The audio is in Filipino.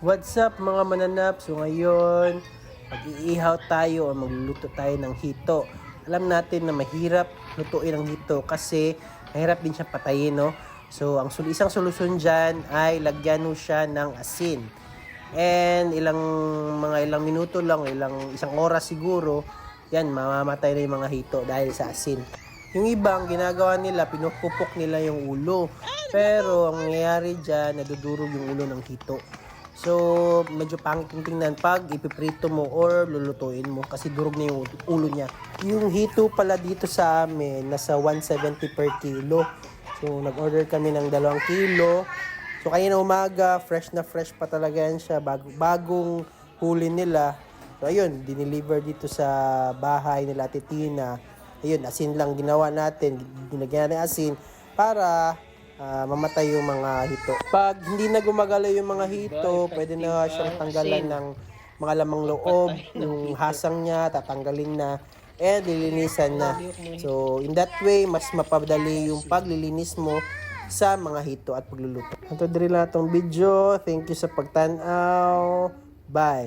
What's up mga mananap? So ngayon, mag-iihaw tayo o magluluto tayo ng hito. Alam natin na mahirap lutuin ang hito kasi mahirap din siya patayin, no? So ang isang solusyon dyan ay lagyan mo siya ng asin. And ilang mga ilang minuto lang, ilang isang oras siguro, yan, mamamatay na yung mga hito dahil sa asin. Yung ibang ginagawa nila, pinupupok nila yung ulo. Pero ang nangyayari dyan, nadudurog yung ulo ng hito. So, medyo pangit yung tingnan pag ipiprito mo or lulutuin mo kasi durog na yung ulo niya. Yung hito pala dito sa amin, nasa 170 per kilo. So, nag-order kami ng dalawang kilo. So, kanina umaga, fresh na fresh pa talaga yan siya. Bag- bagong huli nila. So, ayun, dineliver dito sa bahay nila Ate Tina. Ayun, asin lang ginawa natin. Ginagyan natin asin para ah, mamatay yung mga hito. Pag hindi na gumagalaw yung mga hito, pwede na siyang tanggalan ng mga lamang loob, yung hasang niya, tatanggalin na, and lilinisan na. So, in that way, mas mapadali yung paglilinis mo sa mga hito at pagluluto. Ito din lang itong video. Thank you sa pagtanaw. Bye!